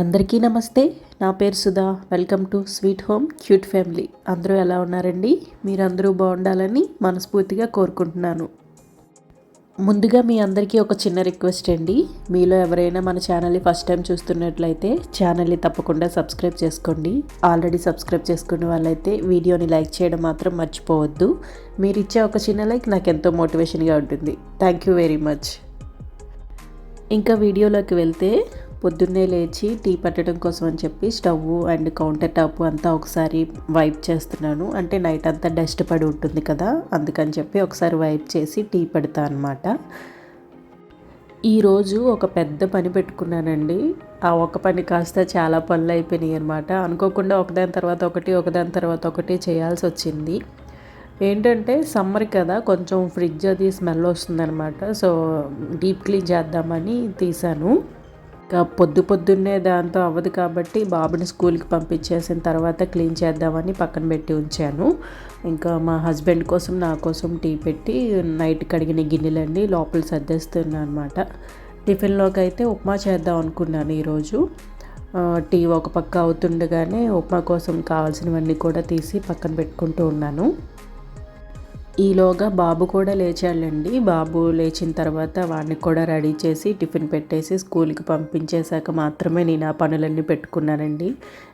అందరికీ నమస్తే. నా పేరు Sudha. Welcome to sweet home cute family. అందరూ ఎలా ఉన్నారండి? మీరందరూ బాగుండాలని మనస్ఫూర్తిగా కోరుకుంటున్నాను. ముందుగా మీ అందరికీ ఒక చిన్న రిక్వెస్ట్ అండి. మీలో ఎవరైనా మన ఛానల్ని ఫస్ట్ టైం చూస్తున్నట్లయితే ఛానల్ని తప్పకుండా సబ్స్క్రైబ్ చేసుకోండి. ఆల్రెడీ సబ్స్క్రైబ్ చేసుకున్న వాళ్ళైతే వీడియోని లైక్ చేయడం మాత్రం మర్చిపోవద్దు. మీరు ఇచ్చే ఒక చిన్న లైక్ నాకు ఎంతో మోటివేషన్గా ఉంటుంది. Thank you very much. ఇంకా వీడియోలోకి వెళ్తే పొద్దున్నే లేచి టీ పట్టడం కోసం అని చెప్పి స్టవ్ అండ్ కౌంటర్ టాప్ అంతా ఒకసారి వైప్ చేస్తున్నాను. అంటే నైట్ అంతా డస్ట్ పడి ఉంటుంది కదా అందుకని చెప్పి ఒకసారి వైప్ చేసి టీ పెడతా అనమాట ఈరోజు ఒక పెద్ద పని పెట్టుకున్నానండి. ఆ ఒక పని కాస్త చాలా పనులు అయిపోయినాయి అనమాట అనుకోకుండా ఒకదాని తర్వాత ఒకటి ఒకదాని తర్వాత ఒకటి చేయాల్సి వచ్చింది. ఏంటంటే సమ్మర్ కదా కొంచెం ఫ్రిడ్జ్ అది స్మెల్ వస్తుందన్నమాట. సో డీప్ క్లీన్ చేద్దామని తీసాను. ఇంకా పొద్దు పొద్దున్నే దాంతో అవ్వదు కాబట్టి బాబుని స్కూల్కి పంపించేసిన తర్వాత క్లీన్ చేద్దామని పక్కన పెట్టి ఉంచాను. ఇంకా మా హస్బెండ్ కోసం నా కోసం టీ పెట్టి నైట్ కడిగిన గిన్నెలన్నీ లోపల సర్దేస్తున్నాను అనమాట టిఫిన్లోకి అయితే ఉప్మా చేద్దాం అనుకున్నాను ఈరోజు. టీ ఒక పక్క అవుతుండగానే ఉప్మా కోసం కావాల్సినవన్నీ కూడా తీసి పక్కన పెట్టుకుంటూ ఉన్నాను. ఈలోగా బాబు కూడా లేచాడండి. బాబు లేచిన తర్వాత వాడిని కూడా రెడీ చేసి టిఫిన్ పెట్టేసి స్కూల్కి పంపించేశాక మాత్రమే నేను ఆ పనులన్నీ పెట్టుకున్నానండి.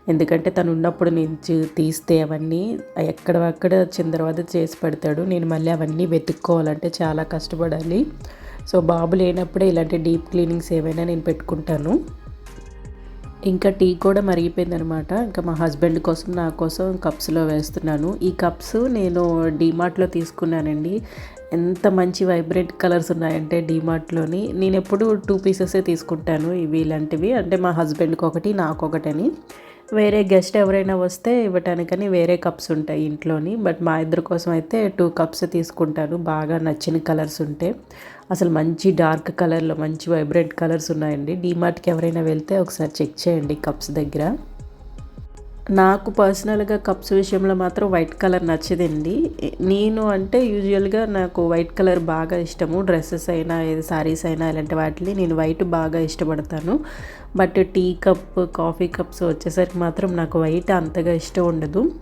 ఎందుకంటే తను ఉన్నప్పుడు నేను తీస్తే అవన్నీ ఎక్కడక్కడ చిందరవద చేసి పెడతాడు. నేను మళ్ళీ అవన్నీ వెతుక్కోవాలంటే చాలా కష్టపడాలి. సో బాబు లేనప్పుడే ఇలాంటి డీప్ క్లీనింగ్స్ ఏవైనా నేను పెట్టుకుంటాను. ఇంకా టీ కూడా మరిగిపోయింది అనమాట ఇంకా మా హస్బెండ్ కోసం నా కోసం కప్స్లో వేస్తున్నాను. ఈ కప్స్ నేను డీమార్ట్లో తీసుకున్నానండి. ఎంత మంచి వైబ్రెంట్ కలర్స్ ఉన్నాయంటే డీమార్ట్లోని. నేను ఎప్పుడు టూ పీసెసే తీసుకుంటాను ఇవి ఇలాంటివి. అంటే మా హస్బెండ్కి ఒకటి నాకొకటని. వేరే గెస్ట్ ఎవరైనా వస్తే ఇవ్వటానికని వేరే కప్స్ ఉంటాయి ఇంట్లోని బట్ మా ఇద్దరి కోసం అయితే టూ కప్స్ తీసుకుంటాను. బాగా నచ్చిన కలర్స్ ఉంటే. అసలు మంచి డార్క్ కలర్లో మంచి వైబ్రెంట్ కలర్స్ ఉన్నాయండి. డీమార్ట్కి ఎవరైనా వెళ్తే ఒకసారి చెక్ చేయండి కప్స్ దగ్గర. నాకు పర్సనల్గా కప్స్ విషయంలో మాత్రం వైట్ కలర్ నచ్చదండి. నేను అంటే యూజువల్గా నాకు వైట్ కలర్ బాగా ఇష్టము. డ్రెస్సెస్ అయినా ఏది సారీస్ అయినా ఇలాంటి వాటిని నేను వైట్ బాగా ఇష్టపడతాను. But tea cup coffee cups వచ్చేసరికి మాత్రం నాకు వైట్ అంతగా ఇష్టం ఉండదు.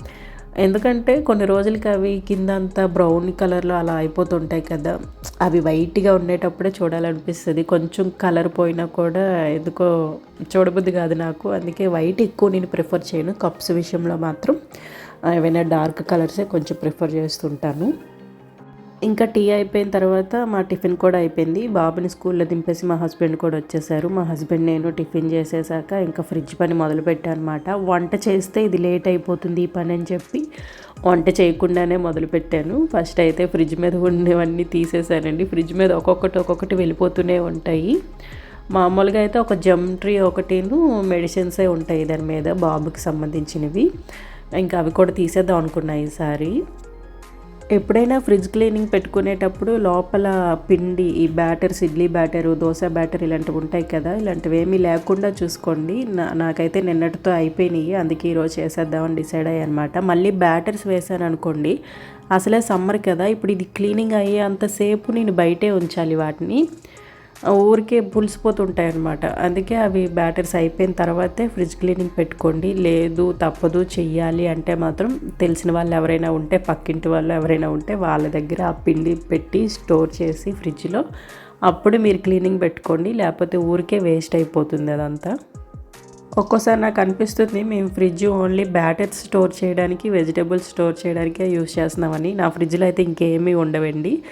ఎందుకంటే కొన్ని రోజులకి అవి కింద అంతా బ్రౌన్ కలర్లో అలా అయిపోతుంటాయి కదా. అవి వైట్గా ఉండేటప్పుడే చూడాలనిపిస్తుంది. కొంచెం కలర్ పోయినా కూడా ఎందుకో చూడబుద్ది కాదు నాకు. అందుకే వైట్ ఎక్కువ నేను ప్రిఫర్ చేయను. కప్స్ విషయంలో మాత్రం. ఏవైనా డార్క్ కలర్సే కొంచెం ప్రిఫర్ చేస్తుంటాను. ఇంకా టీ అయిపోయిన తర్వాత మా టిఫిన్ కూడా అయిపోయింది. బాబుని స్కూల్లో దింపేసి మా హస్బెండ్ కూడా వచ్చేసారు. మా హస్బెండ్ నేను టిఫిన్ చేసేసాక ఇంకా ఫ్రిడ్జ్ పని మొదలుపెట్టానమాట. వంట చేస్తే ఇది లేట్ అయిపోతుంది ఈ పని అని చెప్పి వంట చేయకుండానే మొదలుపెట్టాను. ఫస్ట్ అయితే ఫ్రిడ్జ్ మీద ఉండేవన్నీ తీసేసానండి. ఫ్రిడ్జ్ మీద ఒక్కొక్కటి ఒక్కొక్కటి వెళ్ళిపోతూనే ఉంటాయి. మామూలుగా అయితే ఒక జంట్రీ ఒకటిను మెడిసిన్సే ఉంటాయి. దాని మీద బాబుకి సంబంధించినవి. ఇంకా అవి కూడా తీసేద్దాం అనుకున్నాయి ఈసారి. ఎప్పుడైనా ఫ్రిడ్జ్ క్లీనింగ్ పెట్టుకునేటప్పుడు లోపల పిండి ఈ batters idli batter dosa batter ఇలాంటివి ఉంటాయి కదా ఇలాంటివి ఏమీ లేకుండా చూసుకోండి. నా నాకైతే నిన్నటితో అయిపోయినాయి. అందుకే ఈరోజు చేసేద్దామని డిసైడ్ అయ్యి అనమాట మళ్ళీ బ్యాటర్స్ వేసాను అనుకోండి అసలే సమ్మర్ కదా ఇప్పుడు ఇది క్లీనింగ్ అయ్యే అంతసేపు నేను బయటే ఉంచాలి వాటిని. ఊరికే పులిసిపోతుంటాయి అనమాట అందుకే అవి బ్యాటర్స్ అయిపోయిన తర్వాతే ఫ్రిడ్జ్ క్లీనింగ్ పెట్టుకోండి. లేదు తప్పదు చెయ్యాలి అంటే మాత్రం తెలిసిన వాళ్ళు ఎవరైనా ఉంటే పక్కింటి వాళ్ళు ఎవరైనా ఉంటే వాళ్ళ దగ్గర ఆ పిండి పెట్టి స్టోర్ చేసి ఫ్రిడ్జ్లో అప్పుడు మీరు క్లీనింగ్ పెట్టుకోండి. లేకపోతే ఊరికే వేస్ట్ అయిపోతుంది అదంతా. ఒక్కోసారి నాకు అనిపిస్తుంది మేము ఫ్రిడ్జ్ ఓన్లీ బ్యాటర్స్ స్టోర్ చేయడానికి వెజిటేబుల్స్ స్టోర్ చేయడానికే యూస్ చేస్తున్నామని. నా ఫ్రిడ్జ్లో అయితే ఇంకేమీ ఉండవండి.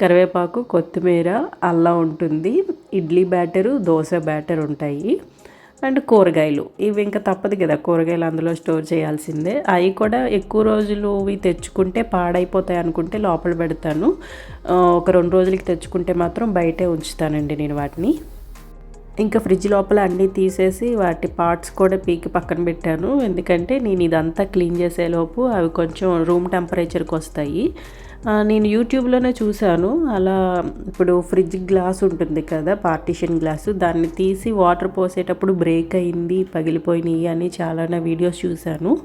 కరివేపాకు కొత్తిమీర అల్లం ఉంటుంది ఇడ్లీ బ్యాటరు దోశ బ్యాటర్ ఉంటాయి అండ్ కూరగాయలు. ఇవి ఇంకా తప్పదు కదా కూరగాయలు అందులో స్టోర్ చేయాల్సిందే. అవి కూడా ఎక్కువ రోజులు ఇవి తెచ్చుకుంటే పాడైపోతాయి అనుకుంటే లోపల పెడతాను. ఒక రెండు రోజులకి తెచ్చుకుంటే మాత్రం బయటే ఉంచుతానండి నేను వాటిని. ఇంకా ఫ్రిడ్జ్ లోపల అన్నీ తీసేసి వాటి పార్ట్స్ కూడా పీకి పక్కన పెట్టాను. ఎందుకంటే నేను ఇదంతా క్లీన్ చేసేలోపు అవి కొంచెం రూమ్ టెంపరేచర్కి వస్తాయి. నేను యూట్యూబ్లోనే చూశాను. అలా ఇప్పుడు ఫ్రిడ్జ్ గ్లాస్ ఉంటుంది కదా పార్టీషన్ గ్లాసు. దాన్ని తీసి వాటర్ పోసేటప్పుడు బ్రేక్ అయింది పగిలిపోయినాయి అని చాలా వీడియోస్ చూశాను.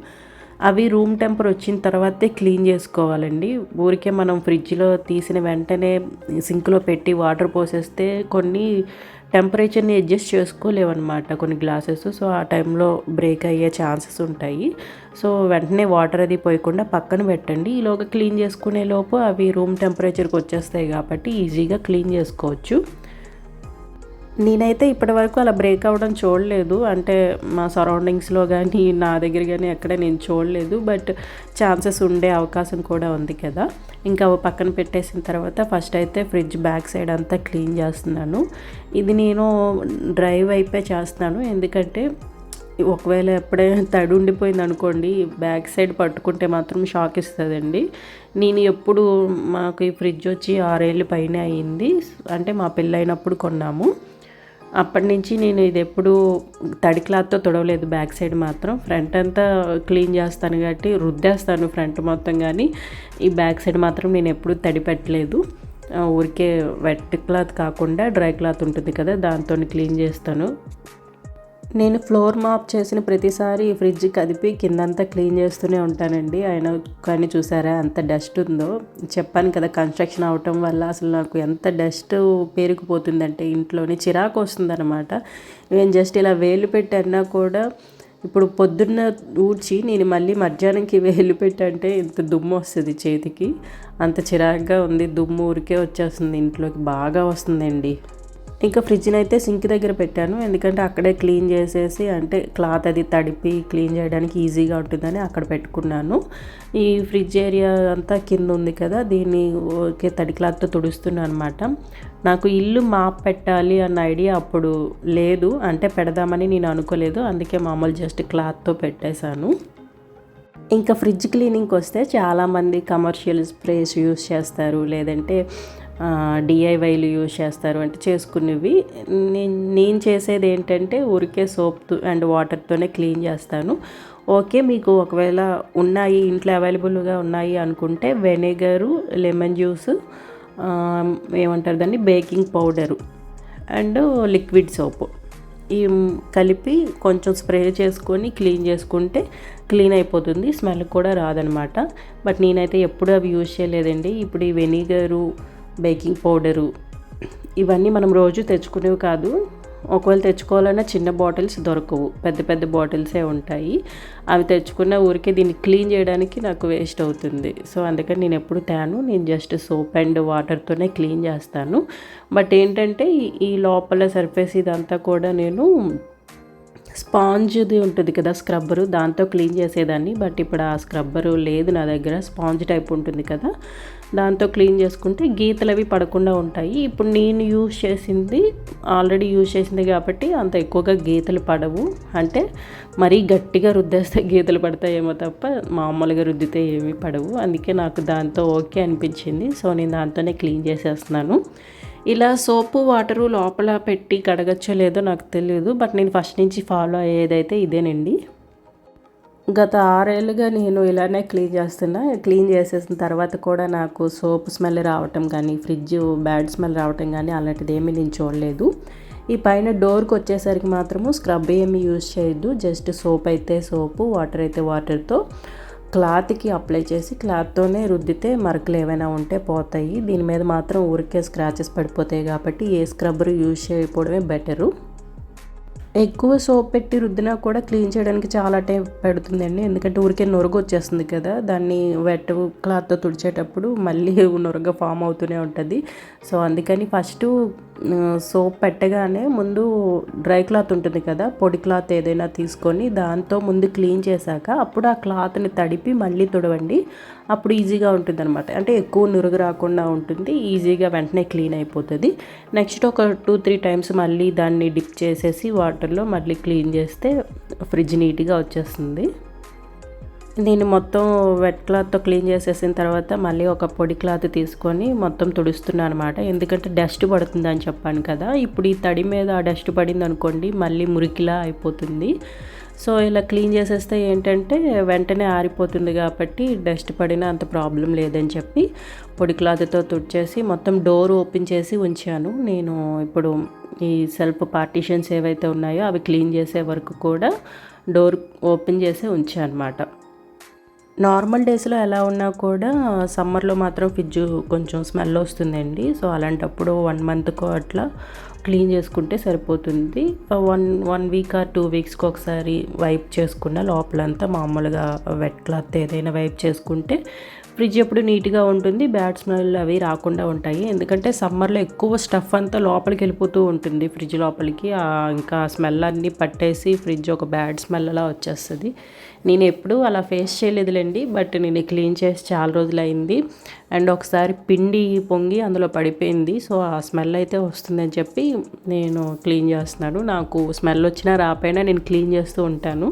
అవి రూమ్ టెంపర్ వచ్చిన తర్వాతే క్లీన్ చేసుకోవాలండి. ఊరికే మనం ఫ్రిడ్జ్లో తీసిన వెంటనే సింక్లో పెట్టి వాటర్ పోసేస్తే కొన్ని టెంపరేచర్ని అడ్జస్ట్ చేసుకోలేవన్నమాట కొన్ని గ్లాసెస్. సో ఆ టైంలో బ్రేక్ అయ్యే ఛాన్సెస్ ఉంటాయి. సో వెంటనే వాటర్ అది పోయకుండా పక్కన పెట్టండి. ఈలోగా క్లీన్ చేసుకునే లోపు అవి రూమ్ టెంపరేచర్కి వచ్చేస్తాయి కాబట్టి ఈజీగా క్లీన్ చేసుకోవచ్చు. నేనైతే ఇప్పటివరకు అలా బ్రేక్ అవ్వడం చూడలేదు. అంటే మా సరౌండింగ్స్లో కానీ నా దగ్గర కానీ ఎక్కడ నేను చూడలేదు. బట్ ఛాన్సెస్ ఉండే అవకాశం కూడా ఉంది కదా. ఇంకా అవి పక్కన పెట్టేసిన తర్వాత ఫస్ట్ అయితే ఫ్రిడ్జ్ బ్యాక్ సైడ్ అంతా క్లీన్ చేస్తున్నాను. ఇది నేను డ్రైవ్ అయిపోయి చేస్తున్నాను. ఎందుకంటే ఒకవేళ ఎప్పుడైనా తడి ఉండిపోయింది అనుకోండి బ్యాక్ సైడ్ పట్టుకుంటే మాత్రం షాక్ ఇస్తుందండి. నేను ఎప్పుడు మాకు ఈ ఫ్రిడ్జ్ వచ్చి ఆరేళ్ళు పైన అయ్యింది అంటే మా పెళ్ళైనప్పుడు కొన్నాము. అప్పటి నుంచి నేను ఇది ఎప్పుడు తడి క్లాత్తో తొడవలేదు బ్యాక్ సైడ్ మాత్రం. ఫ్రంట్ అంతా క్లీన్ చేస్తాను కాబట్టి రుద్దేస్తాను ఫ్రంట్ మొత్తం కానీ. ఈ బ్యాక్ సైడ్ మాత్రం నేను ఎప్పుడు తడి పెట్టలేదు. ఊరికే వెట్ క్లాత్ కాకుండా డ్రై క్లాత్ ఉంటుంది కదా దాంతో క్లీన్ చేస్తాను. నేను ఫ్లోర్ మాప్ చేసిన ప్రతిసారి ఫ్రిడ్జ్ కదిపి కిందంతా క్లీన్ చేస్తూనే ఉంటానండి. ఆయన కానీ చూసారా ఎంత డస్ట్ ఉందో. చెప్పాను కదా కన్స్ట్రక్షన్ అవటం వల్ల అసలు నాకు ఎంత డస్ట్ పేరుకుపోతుందంటే ఇంట్లోనే చిరాకు వస్తుందన్నమాట. నేను జస్ట్ ఇలా వేలు పెట్టన్నా కూడా ఇప్పుడు పొద్దున్న ఊడ్చి నేను మళ్ళీ మధ్యాహ్నంకి వేలు పెట్టంటే ఇంత దుమ్ము వస్తుంది చేతికి. అంత చిరాకుగా ఉంది. దుమ్ము ఊరికే వచ్చేస్తుంది. ఇంట్లోకి బాగా వస్తుందండి. ఇంకా ఫ్రిడ్జ్ని అయితే సింక్ దగ్గర పెట్టాను. ఎందుకంటే అక్కడే క్లీన్ చేసేసి అంటే క్లాత్ అది తడిపి క్లీన్ చేయడానికి ఈజీగా ఉంటుందని అక్కడ పెట్టుకున్నాను. ఈ ఫ్రిడ్జ్ ఏరియా అంతా కింద ఉంది కదా దీన్ని ఓకే తడి క్లాత్తో తుడుస్తున్నాను అనమాట నాకు ఇల్లు మాప్ పెట్టాలి అన్న ఐడియా అప్పుడు లేదు. అంటే పెడదామని నేను అనుకోలేదు. అందుకే మామూలు జస్ట్ క్లాత్తో పెట్టేశాను. ఇంకా ఫ్రిడ్జ్ క్లీనింగ్కి వస్తే చాలామంది కమర్షియల్ స్ప్రేస్ యూస్ చేస్తారు. లేదంటే డిఐవైలు యూజ్ చేస్తారు అంటే చేసుకునేవి. నేను నేను చేసేది ఏంటంటే ఊరికే సోప్ అండ్ వాటర్తోనే క్లీన్ చేస్తాను. ఓకే మీకు ఒకవేళ ఉన్నాయి ఇంట్లో అవైలబుల్గా ఉన్నాయి అనుకుంటే వెనిగరు లెమన్ జ్యూస్ ఏమంటారు దాన్ని? Baking powder and liquid soap ఈ కలిపి కొంచెం స్ప్రే చేసుకొని క్లీన్ చేసుకుంటే క్లీన్ అయిపోతుంది. స్మెల్ కూడా రాదనమాట. బట్ నేనైతే ఎప్పుడు అవి యూజ్ చేయలేదండి. ఇప్పుడు ఈ వెనిగరు బేకింగ్ పౌడరు. ఇవన్నీ మనం రోజు తెచ్చుకునేవి కాదు. ఒకవేళ తెచ్చుకోవాలన్నా చిన్న బాటిల్స్ దొరకవు. పెద్ద పెద్ద బాటిల్సే ఉంటాయి. అవి తెచ్చుకున్న ఊరికే దీన్ని క్లీన్ చేయడానికి నాకు వేస్ట్ అవుతుంది. సో అందుకని నేను ఎప్పుడు తాను. నేను జస్ట్ సోప్ అండ్ వాటర్తోనే క్లీన్ చేస్తాను. బట్ ఏంటంటే ఈ లోపల సర్ఫేస్ ఇదంతా కూడా నేను స్పాంజ్ది ఉంటుంది కదా స్క్రబ్బరు దాంతో క్లీన్ చేసేదాన్ని. బట్ ఇప్పుడు ఆ స్క్రబ్బరు లేదు నా దగ్గర స్పాంజ్ టైప్ ఉంటుంది కదా. దాంతో క్లీన్ చేసుకుంటే గీతలు అవి పడకుండా ఉంటాయి. ఇప్పుడు నేను యూజ్ చేసింది ఆల్రెడీ యూజ్ చేసింది కాబట్టి అంత ఎక్కువగా గీతలు పడవు. అంటే మరీ గట్టిగా రుద్దేస్తే గీతలు పడతాయేమో తప్ప మామూలుగా రుద్దితే ఏమీ పడవు. అందుకే నాకు దాంతో ఓకే అనిపించింది. సో నేను దాంతోనే క్లీన్ చేసేస్తున్నాను. ఇలా సోపు వాటరు లోపల పెట్టి కడగచ్చో లేదో నాకు తెలియదు బట్ నేను ఫస్ట్ నుంచి ఫాలో అయ్యేదైతే ఇదేనండి. గత ఆరేళ్ళుగా నేను ఇలానే క్లీన్ చేస్తున్నా. క్లీన్ చేసేసిన తర్వాత కూడా నాకు సోప్ స్మెల్ రావటం కానీ ఫ్రిడ్జ్ బ్యాడ్ స్మెల్ రావటం కానీ అలాంటిది ఏమీ నేను చూడలేదు. ఈ పైన డోర్కి వచ్చేసరికి మాత్రము స్క్రబ్ ఏమి యూజ్ చేయొద్దు. జస్ట్ సోప్ అయితే సోపు వాటర్ అయితే వాటర్తో. క్లాత్కి అప్లై చేసి క్లాత్తోనే రుద్దితే మరకలు ఏవైనా ఉంటే పోతాయి. దీని మీద మాత్రం ఊరికే స్క్రాచెస్ పడిపోతాయి కాబట్టి ఏ స్క్రబ్బర్ యూజ్ చేయకపోవడమే బెటరు. ఎక్కువ సోప్ పెట్టి రుద్దినా కూడా క్లీన్ చేయడానికి చాలా టైం పడుతుందండి. ఎందుకంటే ఊరికే నొరుగు వచ్చేస్తుంది కదా దాన్ని వెట్ క్లాత్తో తుడిచేటప్పుడు మళ్ళీ నొరగ ఫామ్ అవుతూనే ఉంటుంది. సో అందుకని ఫస్ట్ సోప్ పెట్టగానే ముందు డ్రై క్లాత్ ఉంటుంది కదా పొడి క్లాత్ ఏదైనా తీసుకొని దాంతో ముందు క్లీన్ చేశాక అప్పుడు ఆ క్లాత్ని తడిపి మళ్ళీ తుడవండి. అప్పుడు ఈజీగా ఉంటుంది అనమాట అంటే ఎక్కువ నురుగు రాకుండా ఉంటుంది ఈజీగా వెంటనే క్లీన్ అయిపోతుంది. నెక్స్ట్ ఒక టూ త్రీ టైమ్స్ మళ్ళీ దాన్ని డిప్ చేసేసి వాటర్లో మళ్ళీ క్లీన్ చేస్తే ఫ్రిడ్జ్ నీట్గా వచ్చేస్తుంది. నేను మొత్తం వెట్ క్లాత్తో క్లీన్ చేసేసిన తర్వాత మళ్ళీ ఒక పొడి క్లాత్ తీసుకొని మొత్తం తుడుస్తున్నాను అనమాట ఎందుకంటే డస్ట్ పడుతుంది అని చెప్పాను కదా. ఇప్పుడు ఈ తడి మీద ఆ డస్ట్ పడింది అనుకోండి మళ్ళీ మురికిలా అయిపోతుంది. సో ఇలా క్లీన్ చేసేస్తే ఏంటంటే వెంటనే ఆరిపోతుంది కాబట్టి డస్ట్ పడినా అంత ప్రాబ్లం లేదని చెప్పి పొడి క్లాత్తో తుడిచేసి మొత్తం డోర్ ఓపెన్ చేసి ఉంచాను. నేను ఇప్పుడు ఈ సెల్ఫ్ పార్టీషన్స్ ఏవైతే ఉన్నాయో అవి క్లీన్ చేసే వరకు కూడా డోర్ ఓపెన్ చేసి ఉంచాను అనమాట నార్మల్ డేస్లో ఎలా ఉన్నా కూడా సమ్మర్లో మాత్రం ఫ్రిడ్జ్ కొంచెం స్మెల్ వస్తుందండి. సో అలాంటప్పుడు వన్ మంత్కో అట్లా క్లీన్ చేసుకుంటే సరిపోతుంది. One one week or two వీక్స్కి ఒకసారి వైప్ చేసుకున్న లోపలంతా మామూలుగా వెట్ క్లాత్ ఏదైనా వైప్ చేసుకుంటే ఫ్రిడ్జ్ ఎప్పుడు నీట్గా ఉంటుంది బ్యాడ్ స్మెల్ అవి రాకుండా ఉంటాయి. ఎందుకంటే సమ్మర్లో ఎక్కువ స్టఫ్ అంతా లోపలికి వెళ్ళిపోతూ ఉంటుంది ఫ్రిడ్జ్ లోపలికి. ఇంకా స్మెల్ అన్నీ పట్టేసి ఫ్రిడ్జ్ ఒక బ్యాడ్ స్మెల్ అలా వచ్చేస్తుంది. నేను ఎప్పుడూ అలా ఫేస్ చేయలేదులేండి బట్ నేను క్లీన్ చేసి చాలా రోజులు అయింది అండ్ ఒకసారి పిండి పొంగి అందులో పడిపోయింది. సో ఆ స్మెల్ అయితే వస్తుందని చెప్పి నేను క్లీన్ చేస్తున్నాను. నాకు స్మెల్ వచ్చినా రాపోయినా నేను క్లీన్ చేస్తూ ఉంటాను.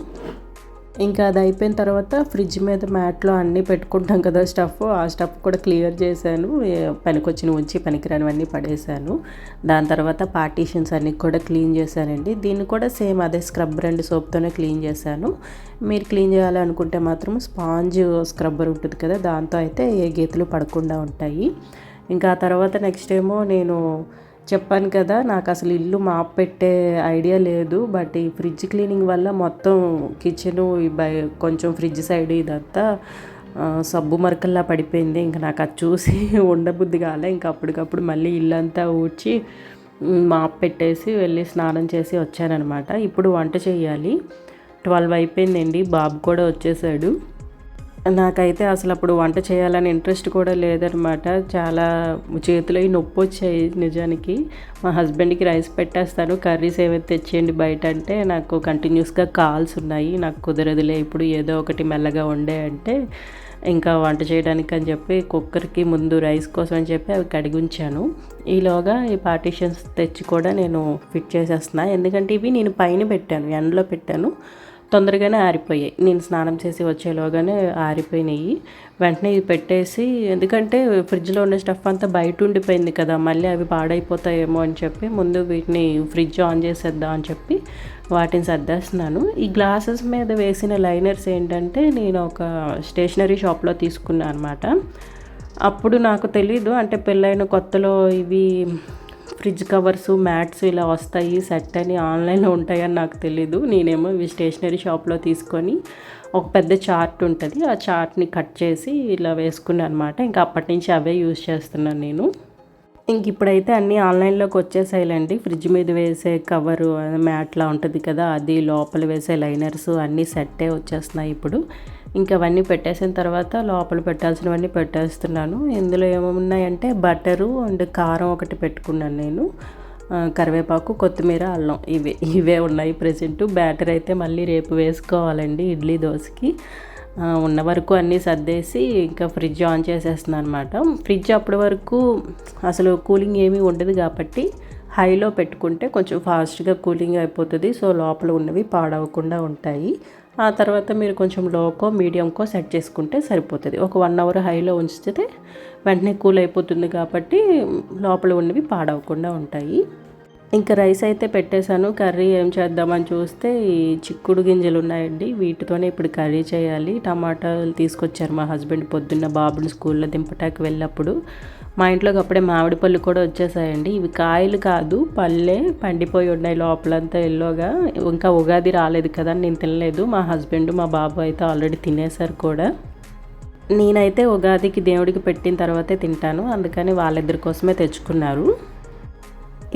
ఇంకా అది అయిపోయిన తర్వాత ఫ్రిడ్జ్ మీద మ్యాట్లో అన్నీ పెట్టుకుంటాం కదా స్టఫ్. ఆ స్టఫ్ కూడా క్లియర్ చేశాను. పనికొచ్చిన ఉంచి పనికిరానివన్నీ పడేశాను. దాని తర్వాత పార్టీషన్స్ అన్నీ కూడా క్లీన్ చేశానండి. దీన్ని కూడా సేమ్ అదే స్క్రబ్ అండ్ సోప్తోనే క్లీన్ చేశాను. మీరు క్లీన్ చేయాలనుకుంటే మాత్రం స్పాంజ్ స్క్రబ్బర్ ఉంటుంది కదా దాంతో అయితే ఏ గీతలు పడకుండా ఉంటాయి. ఇంకా ఆ తర్వాత నెక్స్ట్ ఏమో నేను చెప్పాను కదా నాకు అసలు ఇల్లు మాప్ పెట్టే ఐడియా లేదు. బట్ ఈ ఫ్రిడ్జ్ క్లీనింగ్ వల్ల మొత్తం కిచెను కొంచెం ఫ్రిడ్జ్ సైడ్ ఇదంతా సబ్బు మరకల్లా పడిపోయింది. ఇంకా నాకు అది చూసి ఉండబుద్ధి కాలే. ఇంకా అప్పటికప్పుడు మళ్ళీ ఇల్లంతా ఊడ్చి మాప్ పెట్టేసి వెళ్ళి స్నానం చేసి వచ్చాననమాట ఇప్పుడు వంట చేయాలి. ట్వెల్వ్ అయిపోయిందండి. బాబు కూడా వచ్చేసాడు. నాకైతే అసలు అప్పుడు వంట చేయాలని ఇంట్రెస్ట్ కూడా లేదనమాట. చాలా చేతిలో నొప్పి వచ్చాయి నిజానికి. మా హస్బెండ్కి రైస్ పెట్టేస్తాను కర్రీస్ ఏమైతే తెచ్చేయండి బయట అంటే నాకు కంటిన్యూస్గా కాల్స్ ఉన్నాయి నాకు కుదరదులే ఇప్పుడు ఏదో ఒకటి మెల్లగా వండే అంటే ఇంకా వంట చేయడానికి అని చెప్పి కుక్కర్కి ముందు రైస్ కోసం అని చెప్పి అవి కడిగి ఉంచాను ఈలోగా ఈ పార్టీషన్స్ తెచ్చి కూడా నేను ఫిట్ చేసేస్తున్నాను ఎందుకంటే ఇవి నేను పైన పెట్టాను ఎండలో పెట్టాను. తొందరగానే ఆరిపోయాయి. నేను స్నానం చేసి వచ్చేలోగానే ఆరిపోయినాయి. వెంటనే ఇవి పెట్టేసి ఎందుకంటే ఫ్రిడ్జ్లో ఉన్న స్టఫ్ అంతా బయట ఉండిపోయింది కదా మళ్ళీ అవి పాడైపోతాయేమో అని చెప్పి ముందు వీటిని ఫ్రిడ్జ్ ఆన్ చేసేద్దాం అని చెప్పి వాటిని సర్దేస్తున్నాను. ఈ గ్లాసెస్ మీద వేసిన లైనర్స్ ఏంటంటే నేను ఒక స్టేషనరీ షాప్లో తీసుకున్నాను అనమాట అప్పుడు నాకు తెలీదు అంటే పెళ్ళైన కొత్తలో ఇవి ఫ్రిడ్జ్ కవర్స్ మ్యాట్స్ ఇలా వస్తాయి సెట్ అని ఆన్లైన్లో ఉంటాయని నాకు తెలీదు. నేనేమో ఇవి స్టేషనరీ షాప్లో తీసుకొని ఒక పెద్ద చార్ట్ ఉంటుంది. ఆ చార్ట్ని కట్ చేసి ఇలా వేసుకున్నాను అనమాట ఇంకా అప్పటి నుంచి అవే యూజ్ చేస్తున్నాను నేను. ఇంక ఇప్పుడైతే అన్నీ ఆన్లైన్లోకి వచ్చేసాయిలండి. ఫ్రిడ్జ్ మీద వేసే కవరు మ్యాట్లా ఉంటుంది కదా అది లోపల వేసే లైనర్స్ అన్నీ సెట్టే వచ్చేస్తున్నాయి ఇప్పుడు. ఇంకా అవన్నీ పెట్టేసిన తర్వాత లోపల పెట్టాల్సినవన్నీ పెట్టేస్తున్నాను. ఇందులో ఏమున్నాయంటే బటరు అండ్ కారం ఒకటి పెట్టుకున్నాను నేను. కరివేపాకు కొత్తిమీర అల్లం ఇవే ఇవే ఉన్నాయి ప్రజెంట్. బ్యాటర్ అయితే మళ్ళీ రేపు వేసుకోవాలండి ఇడ్లీ దోశకి. ఉన్న వరకు అన్నీ సర్దేసి ఇంకా ఫ్రిడ్జ్ ఆన్ చేసేస్తున్నాను అనమాట ఫ్రిడ్జ్ అప్పటి వరకు అసలు కూలింగ్ ఏమీ ఉండదు కాబట్టి హైలో పెట్టుకుంటే కొంచెం ఫాస్ట్గా కూలింగ్ అయిపోతుంది. సో లోపల ఉన్నవి పాడవకుండా ఉంటాయి. ఆ తర్వాత మీరు కొంచెం లోకో మీడియంకో సెట్ చేసుకుంటే సరిపోతుంది. ఒక వన్ అవర్ హైలో ఉంచితే వెంటనే కూల్ అయిపోతుంది కాబట్టి లోపల ఉన్నవి పాడవకుండా ఉంటాయి. ఇంకా రైస్ అయితే పెట్టేశాను. కర్రీ ఏం చేద్దామని చూస్తే ఈ చిక్కుడు గింజలు ఉన్నాయండి. వీటితోనే ఇప్పుడు కర్రీ చేయాలి. టమాటాలు తీసుకొచ్చారు మా హస్బెండ్ పొద్దున్న బాబుని స్కూల్లో దింపటానికి వెళ్ళినప్పుడు. మా ఇంట్లోకి అప్పుడే మామిడి పళ్ళు కూడా వచ్చేసాయండి. ఇవి కాయలు కాదు పళ్ళే పండిపోయి ఉన్నాయి లోపలంతా ఎల్లోగా. ఇంకా ఉగాది రాలేదు కదా నేను తినలేదు. మా హస్బెండ్ మా బాబు అయితే ఆల్రెడీ తినేశారు కూడా. నేనైతే ఉగాదికి దేవుడికి పెట్టిన తర్వాతే తింటాను. అందుకని వాళ్ళిద్దరి కోసమే తెచ్చుకున్నారు.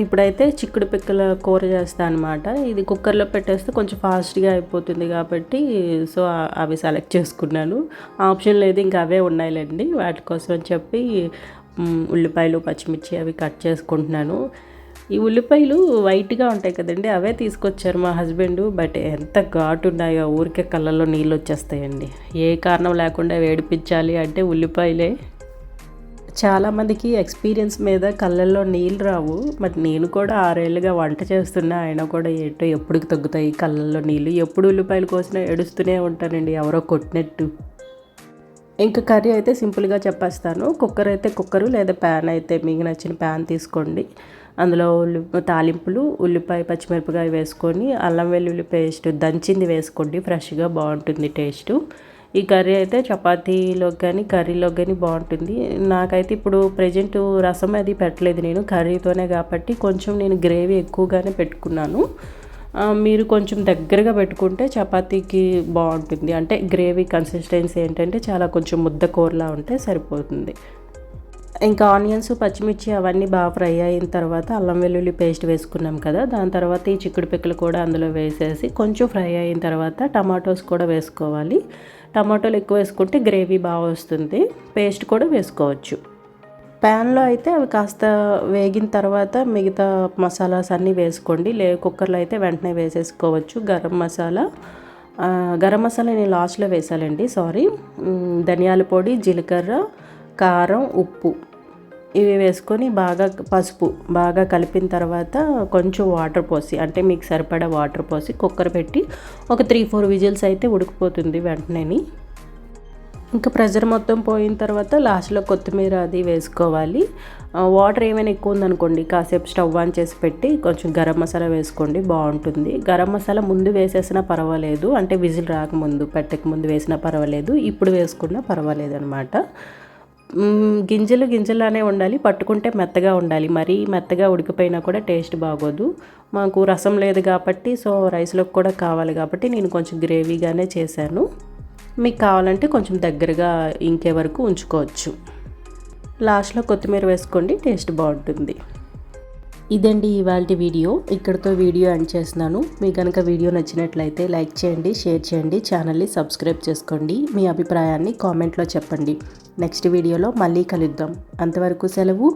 ఇప్పుడైతే చిక్కుడు పిక్కల కూర చేస్తాను అనమాట ఇది కుక్కర్లో పెట్టేస్తే కొంచెం ఫాస్ట్గా అయిపోతుంది కాబట్టి సో అవి సెలెక్ట్ చేసుకున్నాను. ఆప్షన్ లేదు ఇంకా అవే ఉన్నాయిలేండి. వాటి కోసం అని చెప్పి ఉల్లిపాయలు పచ్చిమిర్చి అవి కట్ చేసుకుంటున్నాను. ఈ ఉల్లిపాయలు వైట్గా ఉంటాయి కదండి అవే తీసుకొచ్చారు మా హస్బెండ్. బట్ ఎంత ఘాటు ఉన్నాయో ఊరికే కళ్ళల్లో నీళ్ళు వచ్చేస్తాయండి. ఏ కారణం లేకుండా వేడిపించాలి అంటే ఉల్లిపాయలే. చాలామందికి ఎక్స్పీరియన్స్ మీద కళ్ళల్లో నీళ్ళు రావు. బట్ నేను కూడా ఆరేళ్ళుగా వంట చేస్తున్నా ఆయన కూడా ఏంటో ఎప్పుడు తగ్గుతాయి కళ్ళల్లో నీళ్ళు. ఎప్పుడు ఉల్లిపాయలు కోసినా ఏడుస్తూనే ఉంటానండి ఎవరో కొట్టినట్టు. ఇంకా కర్రీ అయితే సింపుల్గా చెప్పేస్తాను. కుక్కర్ అయితే కుక్కరు లేదా ప్యాన్ అయితే మీకు నచ్చిన ప్యాన్ తీసుకోండి. అందులో ఉల్లి తాలింపులు ఉల్లిపాయ పచ్చిమిరపకాయ వేసుకొని అల్లం వెల్లుల్లి పేస్ట్ దంచింది వేసుకోండి. ఫ్రెష్గా బాగుంటుంది టేస్ట్. ఈ కర్రీ అయితే చపాతీలో కానీ కర్రీలో కానీ బాగుంటుంది. నాకైతే ఇప్పుడు ప్రజెంట్ రసం అది పెట్టలేదు నేను కర్రీతోనే కాబట్టి కొంచెం నేను గ్రేవీ ఎక్కువగానే పెట్టుకున్నాను. మీరు కొంచెం దగ్గరగా పెట్టుకుంటే చపాతీకి బాగుంటుంది. అంటే గ్రేవీ కన్సిస్టెన్సీ ఏంటంటే చాలా కొంచెం ముద్ద కూరలా ఉంటే సరిపోతుంది. ఇంకా ఆనియన్స్ పచ్చిమిర్చి అవన్నీ బాగా ఫ్రై అయిన తర్వాత అల్లం వెల్లుల్లి పేస్ట్ వేసుకున్నాం కదా దాని తర్వాత ఈ చిక్కుడు పిక్కలు కూడా అందులో వేసేసి కొంచెం ఫ్రై అయిన తర్వాత టమాటోస్ కూడా వేసుకోవాలి. టమాటోలు ఎక్కువ వేసుకుంటే గ్రేవీ బాగా వస్తుంది. పేస్ట్ కూడా వేసుకోవచ్చు. ప్యాన్లో అయితే అవి కాస్త వేగిన తర్వాత మిగతా మసాలాస్ అన్నీ వేసుకోండి. లే కుక్కర్లో అయితే వెంటనే వేసేసుకోవచ్చు. గరం మసాలా. గరం మసాలా నేను లాస్ట్లో వేసాలండి సారీ. ధనియాల పొడి జీలకర్ర కారం ఉప్పు. ఇవి వేసుకొని బాగా పసుపు బాగా కలిపిన తర్వాత కొంచెం వాటర్ పోసి అంటే మీకు సరిపడా వాటర్ పోసి కుక్కర్ పెట్టి ఒక త్రీ ఫోర్ విజిల్స్ అయితే ఉడికిపోతుంది వెంటనే ఇంకా ప్రెజర్ మొత్తం పోయిన తర్వాత లాస్ట్లో కొత్తిమీర అది వేసుకోవాలి. వాటర్ ఏమైనా ఎక్కువ ఉందనుకోండి కాసేపు స్టవ్ ఆన్ చేసి పెట్టి కొంచెం గరం మసాలా వేసుకోండి బాగుంటుంది. గరం మసాలా ముందు వేసేసినా పర్వాలేదు అంటే విజిల్ రాకముందు పెట్టక ముందు వేసినా పర్వాలేదు ఇప్పుడు వేసుకున్నా పర్వాలేదు అనమాట గింజలు గింజలానే ఉండాలి పట్టుకుంటే మెత్తగా ఉండాలి. మరీ మెత్తగా ఉడికిపోయినా కూడా టేస్ట్ బాగోదు. మాకు రసం లేదు కాబట్టి సో రైస్లోకి కూడా కావాలి కాబట్టి నేను కొంచెం గ్రేవీగానే చేశాను. మీకు కావాలంటే కొంచెం దగ్గరగా ఇంకే వరకు ఉంచుకోవచ్చు. లాస్ట్లో కొత్తిమీర వేసుకోండి టేస్ట్ బాగుంటుంది. ఇదండి ఇవాళ వీడియో. ఇక్కడితో వీడియో ఎండ్ చేస్తున్నాను. మీకు కనుక వీడియో నచ్చినట్లయితే లైక్ చేయండి షేర్ చేయండి ఛానల్ని సబ్స్క్రైబ్ చేసుకోండి. మీ అభిప్రాయాన్ని కామెంట్లో చెప్పండి. నెక్స్ట్ వీడియోలో మళ్ళీ కలుద్దాం. అంతవరకు సెలవు.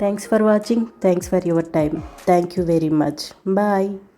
Thanks for watching thanks for your time thank you very much bye